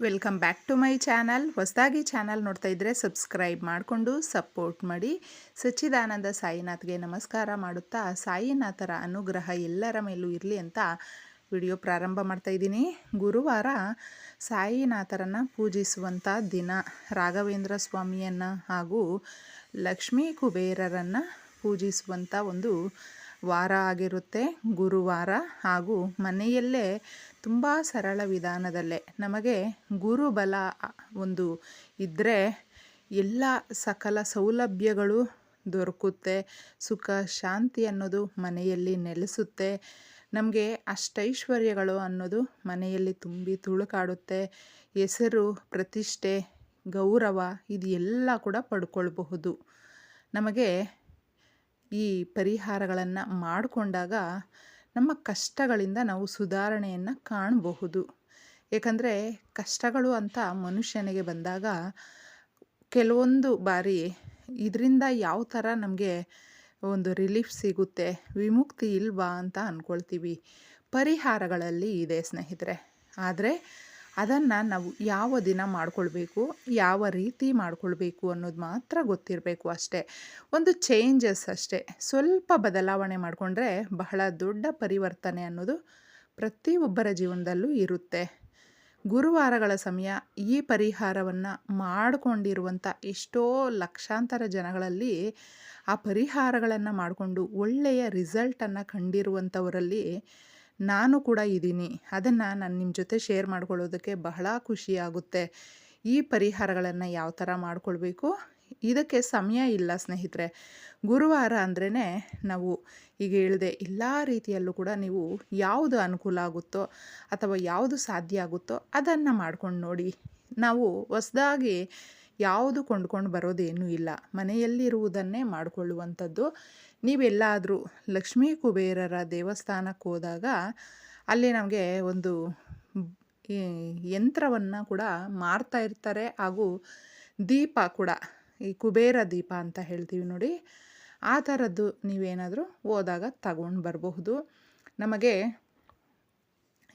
Welcome back to my channel. ಹೊಸದಾಗಿ channel ನೋಡ್ತಾ ಇದ್ದರೆ ಸಬ್ಸ್ಕ್ರೈಬ್ ಮಾಡಿಕೊಂಡು ಸಪೋರ್ಟ್ ಮಾಡಿ. ಸಚ್ಚಿದಾನಂದ ಸಾಯಿನಾಥ್ಗೆ ನಮಸ್ಕಾರ ಮಾಡುತ್ತಾ ಸಾಯಿನಾಥರ ಅನುಗ್ರಹ ಎಲ್ಲರ ಮೇಲೂ ಇರಲಿ ಅಂತ ವಿಡಿಯೋ ಪ್ರಾರಂಭ ಮಾಡ್ತಾ ಇದ್ದೀನಿ. ಗುರುವಾರ ಸಾಯಿನಾಥರನ್ನು ಪೂಜಿಸುವಂಥ ದಿನ ರಾಘವೇಂದ್ರ ಸ್ವಾಮಿಯನ್ನು ಹಾಗೂ ಲಕ್ಷ್ಮೀ ಕುಬೇರರನ್ನು ಪೂಜಿಸುವಂಥ ಒಂದು ವಾರ ಆಗಿರುತ್ತೆ, ಗುರುವಾರ ಹಾಗೂ ಮನೆಯಲ್ಲೇ ತುಂಬ ಸರಳ ವಿಧಾನದಲ್ಲೇ. ನಮಗೆ ಗುರುಬಲ ಒಂದು ಇದ್ದರೆ ಎಲ್ಲ ಸಕಲ ಸೌಲಭ್ಯಗಳು ದೊರಕುತ್ತೆ, ಸುಖ, ಶಾಂತಿ ಅನ್ನೋದು ಮನೆಯಲ್ಲಿ ನೆಲೆಸುತ್ತೆ. ನಮಗೆ ಅಷ್ಟೈಶ್ವರ್ಯಗಳು ಅನ್ನೋದು ಮನೆಯಲ್ಲಿ ತುಂಬಿ ತುಳುಕಾಡುತ್ತೆ. ಹೆಸರು, ಪ್ರತಿಷ್ಠೆ, ಗೌರವ, ಇದು ಎಲ್ಲ ಕೂಡ ಪಡ್ಕೊಳ್ಬಹುದು. ನಮಗೆ ಈ ಪರಿಹಾರಗಳನ್ನು ಮಾಡಿಕೊಂಡಾಗ ನಮ್ಮ ಕಷ್ಟಗಳಿಂದ ನಾವು ಸುಧಾರಣೆಯನ್ನು ಕಾಣಬಹುದು. ಏಕೆಂದರೆ ಕಷ್ಟಗಳು ಅಂತ ಮನುಷ್ಯನಿಗೆ ಬಂದಾಗ ಕೆಲವೊಂದು ಬಾರಿ ಇದರಿಂದ ಯಾವ ಥರ ನಮಗೆ ಒಂದು ರಿಲೀಫ್ ಸಿಗುತ್ತೆ, ವಿಮುಕ್ತಿ ಇಲ್ವಾ ಅಂತ ಅಂದ್ಕೊಳ್ತೀವಿ ಪರಿಹಾರಗಳಲ್ಲಿ ಇದೆ ಸ್ನೇಹಿತರೆ. ಆದರೆ ಅದನ್ನು ನಾವು ಯಾವ ದಿನ ಮಾಡಿಕೊಳ್ಬೇಕು, ಯಾವ ರೀತಿ ಮಾಡಿಕೊಳ್ಬೇಕು ಅನ್ನೋದು ಮಾತ್ರ ಗೊತ್ತಿರಬೇಕು ಅಷ್ಟೇ. ಒಂದು ಚೇಂಜಸ್ ಅಷ್ಟೇ. ಸ್ವಲ್ಪ ಬದಲಾವಣೆ ಮಾಡಿಕೊಂಡ್ರೆ ಬಹಳ ದೊಡ್ಡ ಪರಿವರ್ತನೆ ಅನ್ನೋದು ಪ್ರತಿಯೊಬ್ಬರ ಜೀವನದಲ್ಲೂ ಇರುತ್ತೆ. ಗುರುವಾರಗಳ ಸಮಯ ಈ ಪರಿಹಾರವನ್ನು ಮಾಡಿಕೊಂಡಿರುವಂಥ ಎಷ್ಟೋ ಲಕ್ಷಾಂತರ ಜನಗಳಲ್ಲಿ ಆ ಪರಿಹಾರಗಳನ್ನು ಮಾಡಿಕೊಂಡು ಒಳ್ಳೆಯ ರಿಸಲ್ಟನ್ನು ಕಂಡಿರುವಂಥವರಲ್ಲಿ ನಾನು ಕೂಡ ಇದ್ದೀನಿ ಅದನ್ನು ನಾನು ನಿಮ್ಮ ಜೊತೆ ಶೇರ್ ಮಾಡ್ಕೊಳ್ಳೋದಕ್ಕೆ ಬಹಳ ಖುಷಿಯಾಗುತ್ತೆ. ಈ ಪರಿಹಾರಗಳನ್ನು ಯಾವ ಥರ ಮಾಡ್ಕೊಳ್ಬೇಕು? ಇದಕ್ಕೆ ಸಮಯ ಇಲ್ಲ ಸ್ನೇಹಿತರೆ. ಗುರುವಾರ ಅಂದ್ರೇ ನಾವು ಈಗ ಹೇಳಿದೆ ಎಲ್ಲ ರೀತಿಯಲ್ಲೂ ಕೂಡ ನೀವು ಯಾವುದು ಅನುಕೂಲ ಆಗುತ್ತೋ ಅಥವಾ ಯಾವುದು ಸಾಧ್ಯ ಆಗುತ್ತೋ ಅದನ್ನು ಮಾಡ್ಕೊಂಡು ನೋಡಿ. ನಾವು ಹೊಸದಾಗಿ ಯಾವುದು ಕೊಂಡ್ಕೊಂಡು ಬರೋದೇನೂ ಇಲ್ಲ. ಮನೆಯಲ್ಲಿರುವುದನ್ನೇ ಮಾಡಿಕೊಳ್ಳುವಂಥದ್ದು. ನೀವೆಲ್ಲಾದರೂ ಲಕ್ಷ್ಮೀ ಕುಬೇರರ ದೇವಸ್ಥಾನಕ್ಕೆ ಹೋದಾಗ ಅಲ್ಲಿ ನಮಗೆ ಒಂದು ಯಂತ್ರವನ್ನು ಕೂಡ ಮಾರ್ತಾ ಇರ್ತಾರೆ ಹಾಗೂ ದೀಪ ಕೂಡ, ಈ ಕುಬೇರ ದೀಪ ಅಂತ ಹೇಳ್ತೀವಿ ನೋಡಿ. ಆ ಥರದ್ದು ನೀವೇನಾದರೂ ಹೋದಾಗ ತಗೊಂಡು ಬರಬಹುದು. ನಮಗೆ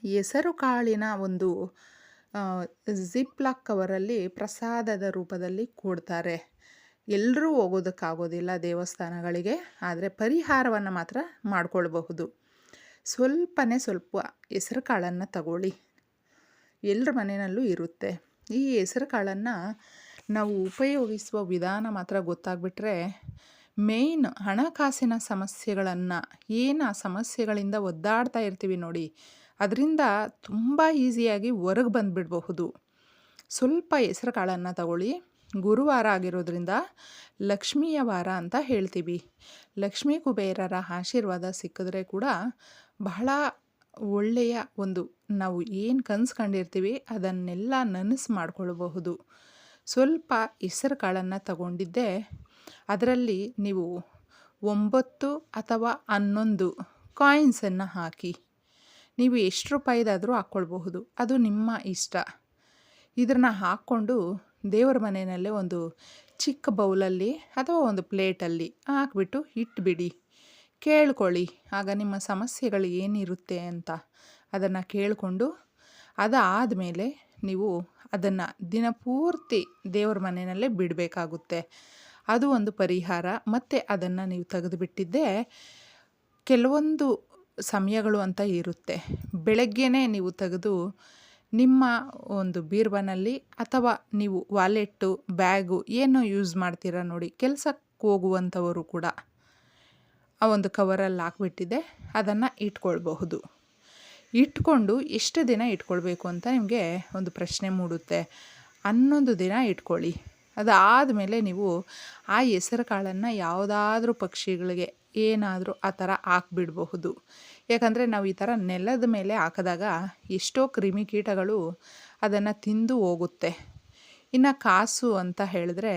ಹೆಸರು ಕಾಳಿನ ಒಂದು ಜಿಪ್ಲಾಕ್ ಕವರಲ್ಲಿ ಪ್ರಸಾದದ ರೂಪದಲ್ಲಿ ಕೊಡ್ತಾರೆ. ಎಲ್ಲರೂ ಹೋಗೋದಕ್ಕಾಗೋದಿಲ್ಲ ದೇವಸ್ಥಾನಗಳಿಗೆ, ಆದರೆ ಪರಿಹಾರವನ್ನು ಮಾತ್ರ ಮಾಡಿಕೊಳ್ಬಹುದು. ಸ್ವಲ್ಪನೇ ಸ್ವಲ್ಪ ಹೆಸರು ಕಾಳನ್ನು ತಗೊಳ್ಳಿ. ಎಲ್ಲರ ಮನೆಯಲ್ಲೂ ಇರುತ್ತೆ. ಈ ಹೆಸರು ಕಾಳನ್ನು ನಾವು ಉಪಯೋಗಿಸುವ ವಿಧಾನ ಮಾತ್ರ ಗೊತ್ತಾಗ್ಬಿಟ್ರೆ ಮೇಯ್ನ್ ಹಣಕಾಸಿನ ಸಮಸ್ಯೆಗಳನ್ನು, ಏನು ಆ ಸಮಸ್ಯೆಗಳಿಂದ ಒದ್ದಾಡ್ತಾ ಇರ್ತೀವಿ ನೋಡಿ, ಅದರಿಂದ ತುಂಬ ಈಸಿಯಾಗಿ ಹೊರಗೆ ಬಂದುಬಿಡಬಹುದು. ಸ್ವಲ್ಪ ಹೆಸರು ಕಾಳನ್ನು ತಗೊಳ್ಳಿ. ಗುರುವಾರ ಆಗಿರೋದ್ರಿಂದ ಲಕ್ಷ್ಮಿಯ ವಾರ ಅಂತ ಹೇಳ್ತೀವಿ. ಲಕ್ಷ್ಮೀ ಕುಬೇರರ ಆಶೀರ್ವಾದ ಸಿಕ್ಕಿದ್ರೆ ಕೂಡ ಬಹಳ ಒಳ್ಳೆಯ ಒಂದು ನಾವು ಏನು ಕನಸು ಕಂಡಿರ್ತೀವಿ ಅದನ್ನೆಲ್ಲ ನನಸು ಮಾಡಿಕೊಳ್ಬಹುದು. ಸ್ವಲ್ಪ ಹೆಸರು ಕಾಳನ್ನು ತಗೊಂಡಿದ್ದೆ. ಅದರಲ್ಲಿ ನೀವು ಒಂಬತ್ತು ಅಥವಾ ಹನ್ನೊಂದು ಕಾಯಿನ್ಸನ್ನು ಹಾಕಿ. ನೀವು ಎಷ್ಟು ರೂಪಾಯಿದಾದರೂ ಹಾಕ್ಕೊಳ್ಬಹುದು. ಅದು ನಿಮ್ಮ ಇಷ್ಟ. ಇದನ್ನು ಹಾಕ್ಕೊಂಡು ದೇವರ ಮನೆಯಲ್ಲೇ ಒಂದು ಚಿಕ್ಕ ಬೌಲಲ್ಲಿ ಅಥವಾ ಒಂದು ಪ್ಲೇಟಲ್ಲಿ ಹಾಕ್ಬಿಟ್ಟು ಇಟ್ಬಿಡಿ. ಕೇಳ್ಕೊಳ್ಳಿ. ಆಗ ನಿಮ್ಮ ಸಮಸ್ಯೆಗಳು ಏನಿರುತ್ತೆ ಅಂತ ಅದನ್ನು ಕೇಳಿಕೊಂಡು ಅದಾದಮೇಲೆ ನೀವು ಅದನ್ನು ದಿನಪೂರ್ತಿ ದೇವರ ಮನೆಯಲ್ಲೇ ಬಿಡಬೇಕಾಗುತ್ತೆ. ಅದು ಒಂದು ಪರಿಹಾರ. ಮತ್ತು ಅದನ್ನು ನೀವು ತೆಗೆದುಬಿಟ್ಟಿದ್ದೆ ಕೆಲವೊಂದು ಸಮಯಗಳು ಅಂತ ಇರುತ್ತೆ. ಬೆಳಗ್ಗೆನೇ ನೀವು ತೆಗೆದು ನಿಮ್ಮ ಒಂದು ಬೀರ್ವನಲ್ಲಿ ಅಥವಾ ನೀವು ವಾಲೆಟ್ಟು, ಬ್ಯಾಗು ಏನು ಯೂಸ್ ಮಾಡ್ತೀರಾ ನೋಡಿ, ಕೆಲಸಕ್ಕೆ ಹೋಗುವಂಥವರು ಕೂಡ ಆ ಒಂದು ಕವರಲ್ಲಿ ಹಾಕ್ಬಿಟ್ಟಿದೆ, ಅದನ್ನು ಇಟ್ಕೊಳ್ಬಹುದು. ಇಟ್ಕೊಂಡು ಎಷ್ಟು ದಿನ ಇಟ್ಕೊಳ್ಬೇಕು ಅಂತ ನಿಮಗೆ ಒಂದು ಪ್ರಶ್ನೆ ಮೂಡುತ್ತೆ. ಹನ್ನೊಂದು ದಿನ ಇಟ್ಕೊಳ್ಳಿ. ಅದಾದಮೇಲೆ ನೀವು ಆ ಹೆಸರು ಕಾಳನ್ನು ಯಾವುದಾದ್ರೂ ಪಕ್ಷಿಗಳಿಗೆ ಏನಾದರೂ ಆ ಥರ ಹಾಕ್ಬಿಡಬಹುದು. ಯಾಕಂದರೆ ನಾವು ಈ ಥರ ನೆಲದ ಮೇಲೆ ಹಾಕಿದಾಗ ಎಷ್ಟೋ ಕ್ರಿಮಿಕೀಟಗಳು ಅದನ್ನು ತಿಂದು ಹೋಗುತ್ತೆ. ಇನ್ನು ಕಾಸು ಅಂತ ಹೇಳಿದ್ರೆ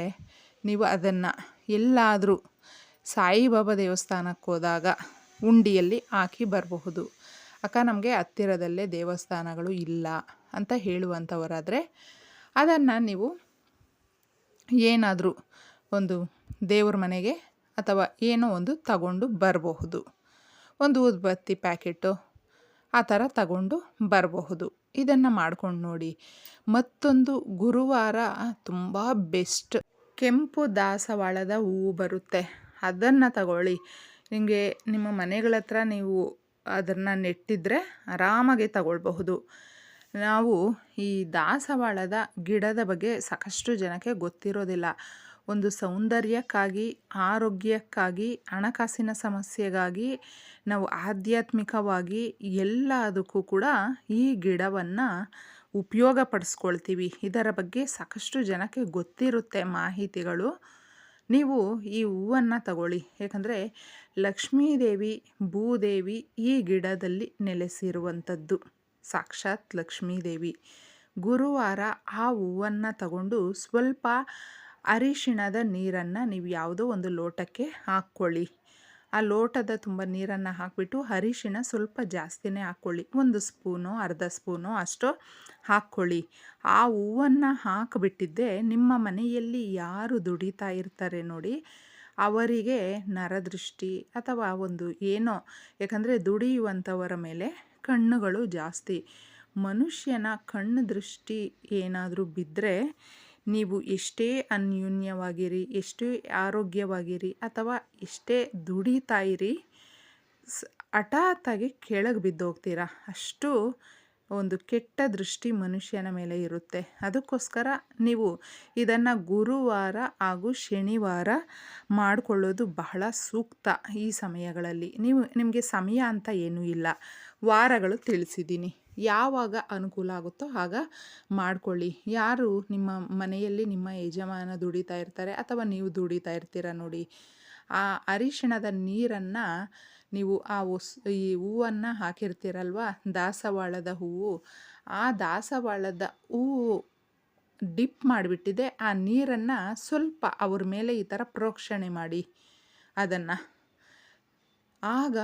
ನೀವು ಅದನ್ನು ಎಲ್ಲಾದರೂ ಸಾಯಿಬಾಬಾ ದೇವಸ್ಥಾನಕ್ಕೆ ಹೋದಾಗ ಉಂಡಿಯಲ್ಲಿ ಹಾಕಿ ಬರಬಹುದು. ಅಕ್ಕ, ನಮಗೆ ಹತ್ತಿರದಲ್ಲೇ ದೇವಸ್ಥಾನಗಳು ಇಲ್ಲ ಅಂತ ಹೇಳುವಂಥವರಾದರೆ ಅದನ್ನು ನೀವು ಏನಾದರೂ ಒಂದು ದೇವ್ರ ಮನೆಗೆ ಅಥವಾ ಏನೋ ಒಂದು ತಗೊಂಡು ಬರಬಹುದು. ಒಂದು ಉದ್ಬತ್ತಿ ಪ್ಯಾಕೆಟು ಆ ಥರ ತಗೊಂಡು ಬರಬಹುದು. ಇದನ್ನು ಮಾಡ್ಕೊಂಡು ನೋಡಿ. ಮತ್ತೊಂದು ಗುರುವಾರ ತುಂಬ ಬೆಸ್ಟ್. ಕೆಂಪು ದಾಸವಾಳದ ಹೂವು ಬರುತ್ತೆ. ಅದನ್ನು ತಗೊಳ್ಳಿ. ನಿಮಗೆ ನಿಮ್ಮ ಮನೆಗಳ ಹತ್ರ ನೀವು ಅದನ್ನು ನೆಟ್ಟಿದ್ರೆ ಆರಾಮಾಗಿ ತಗೊಳ್ಬಹುದು. ನಾವು ಈ ದಾಸವಾಳದ ಗಿಡದ ಬಗ್ಗೆ ಸಾಕಷ್ಟು ಜನಕ್ಕೆ ಗೊತ್ತಿರೋದಿಲ್ಲ. ಒಂದು ಸೌಂದರ್ಯಕ್ಕಾಗಿ, ಆರೋಗ್ಯಕ್ಕಾಗಿ, ಹಣಕಾಸಿನ ಸಮಸ್ಯೆಗಾಗಿ, ನಾವು ಆಧ್ಯಾತ್ಮಿಕವಾಗಿ ಎಲ್ಲದಕ್ಕೂ ಕೂಡ ಈ ಗಿಡವನ್ನು ಉಪಯೋಗ ಪಡಿಸ್ಕೊಳ್ತೀವಿ ಇದರ ಬಗ್ಗೆ ಸಾಕಷ್ಟು ಜನಕ್ಕೆ ಗೊತ್ತಿರುತ್ತೆ ಮಾಹಿತಿಗಳು. ನೀವು ಈ ಹೂವನ್ನು ತಗೊಳ್ಳಿ. ಯಾಕಂದರೆ ಲಕ್ಷ್ಮೀದೇವಿ, ಭೂದೇವಿ ಈ ಗಿಡದಲ್ಲಿ ನೆಲೆಸಿರುವಂಥದ್ದು. ಸಾಕ್ಷಾತ್ ಲಕ್ಷ್ಮೀದೇವಿ. ಗುರುವಾರ ಆ ಹೂವನ್ನು ತಗೊಂಡು ಸ್ವಲ್ಪ ಅರಿಶಿಣದ ನೀರನ್ನು ನೀವು ಯಾವುದೋ ಒಂದು ಲೋಟಕ್ಕೆ ಹಾಕ್ಕೊಳ್ಳಿ. ಆ ಲೋಟದ ತುಂಬ ನೀರನ್ನು ಹಾಕಿಬಿಟ್ಟು ಅರಿಶಿಣ ಸ್ವಲ್ಪ ಜಾಸ್ತಿನೇ ಹಾಕ್ಕೊಳ್ಳಿ. ಒಂದು ಸ್ಪೂನು, ಅರ್ಧ ಸ್ಪೂನು ಅಷ್ಟು ಹಾಕ್ಕೊಳ್ಳಿ. ಆ ಹೂವನ್ನು ಹಾಕಿಬಿಟ್ಟಿದ್ದೆ. ನಿಮ್ಮ ಮನೆಯಲ್ಲಿ ಯಾರು ದುಡಿತಾ ಇರ್ತಾರೆ ನೋಡಿ, ಅವರಿಗೆ ನರದೃಷ್ಟಿ ಅಥವಾ ಒಂದು ಏನೋ, ಯಾಕಂದರೆ ದುಡಿಯುವಂಥವರ ಮೇಲೆ ಕಣ್ಣುಗಳು ಜಾಸ್ತಿ. ಮನುಷ್ಯನ ಕಣ್ಣು ದೃಷ್ಟಿ ಏನಾದರೂ ಬಿದ್ದರೆ ನೀವು ಎಷ್ಟೇ ಅನ್ಯೂನ್ಯವಾಗಿರಿ, ಎಷ್ಟೇ ಆರೋಗ್ಯವಾಗಿರಿ ಅಥವಾ ಎಷ್ಟೇ ದುಡಿತಾ ಇರಿ ಸ್ ಹಠಾತ್ತಾಗಿ ಕೆಳಗೆ ಬಿದ್ದೋಗ್ತೀರ? ಅಷ್ಟು ಒಂದು ಕೆಟ್ಟ ದೃಷ್ಟಿ ಮನುಷ್ಯನ ಮೇಲೆ ಇರುತ್ತೆ. ಅದಕ್ಕೋಸ್ಕರ ನೀವು ಇದನ್ನು ಗುರುವಾರ ಹಾಗೂ ಶನಿವಾರ ಮಾಡಿಕೊಳ್ಳೋದು ಬಹಳ ಸೂಕ್ತ ಈ ಸಮಯಗಳಲ್ಲಿ. ನೀವು, ನಿಮಗೆ ಸಮಯ ಅಂತ ಏನೂ ಇಲ್ಲ. ವಾರಗಳು ತಿಳಿಸಿದ್ದೀನಿ. ಯಾವಾಗ ಅನುಕೂಲ ಆಗುತ್ತೋ ಆಗ ಮಾಡಿಕೊಳ್ಳಿ. ಯಾರು ನಿಮ್ಮ ಮನೆಯಲ್ಲಿ ನಿಮ್ಮ ಯಜಮಾನ ದುಡಿತಾ ಇರ್ತಾರೆ ಅಥವಾ ನೀವು ದುಡಿತಾ ಇರ್ತೀರ ನೋಡಿ. ಆ ಅರಿಶಿಣದ ನೀರನ್ನು ನೀವು ಆ ಉಸ್ ಈ ಹೂವನ್ನು ಹಾಕಿರ್ತೀರಲ್ವ? ದಾಸವಾಳದ ಹೂವು. ಆ ದಾಸವಾಳದ ಹೂವು ಡಿಪ್ ಮಾಡಿಬಿಟ್ಟಿದೆ. ಆ ನೀರನ್ನು ಸ್ವಲ್ಪ ಅವ್ರ ಮೇಲೆ ಈ ಥರ ಪ್ರೋಕ್ಷಣೆ ಮಾಡಿ ಅದನ್ನು. ಆಗ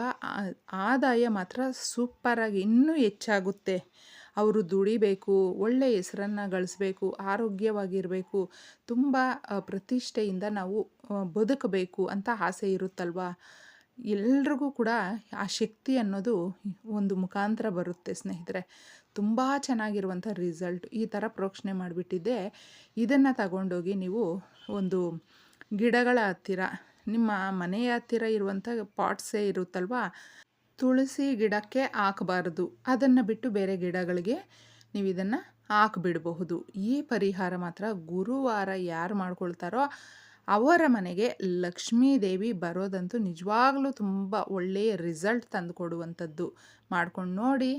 ಆದಾಯ ಮಾತ್ರ ಸೂಪರಾಗಿ ಇನ್ನೂ ಹೆಚ್ಚಾಗುತ್ತೆ. ಅವರು ದುಡಿಬೇಕು ಒಳ್ಳೆಯ ಹೆಸರನ್ನು ಗಳಿಸ್ಬೇಕು, ಆರೋಗ್ಯವಾಗಿರಬೇಕು, ತುಂಬ ಪ್ರತಿಷ್ಠೆಯಿಂದ ನಾವು ಬದುಕಬೇಕು ಅಂತ ಆಸೆ ಇರುತ್ತಲ್ವ? ಎಲ್ರಿಗೂ ಕೂಡ ಆ ಶಕ್ತಿ ಅನ್ನೋದು ಒಂದು ಮುಖಾಂತರ ಬರುತ್ತೆ ಸ್ನೇಹಿತರೆ. ತುಂಬ ಚೆನ್ನಾಗಿರುವಂಥ ರಿಸಲ್ಟ್ ಈ ಥರ ಪ್ರೋಕ್ಷಣೆ ಮಾಡಿಬಿಟ್ಟಿದ್ದೆ. ಇದನ್ನು ತಗೊಂಡೋಗಿ ನೀವು ಒಂದು ಗಿಡಗಳ ಹತ್ತಿರ ನಿಮ್ಮ ಮನೆಯ ಹತ್ತಿರ ಇರುವಂಥ ಪಾಟ್ಸೇ ಇರುತ್ತಲ್ವ? ತುಳಸಿ ಗಿಡಕ್ಕೆ ಹಾಕಬಾರ್ದು. ಅದನ್ನು ಬಿಟ್ಟು ಬೇರೆ ಗಿಡಗಳಿಗೆ ನೀವು ಇದನ್ನು ಹಾಕಿಬಿಡಬಹುದು. ಈ ಪರಿಹಾರ ಮಾತ್ರ ಗುರುವಾರ ಯಾರು ಮಾಡ್ಕೊಳ್ತಾರೋ ಅವರ ಮನೆಗೆ ಲಕ್ಷ್ಮೀ ದೇವಿ ಬರೋದಂತೂ ನಿಜವಾಗ್ಲೂ ತುಂಬ ಒಳ್ಳೆಯ ರಿಸಲ್ಟ್ ತಂದು ಕೊಡುವಂಥದ್ದು ಮಾಡ್ಕೊಂಡು ನೋಡಿ.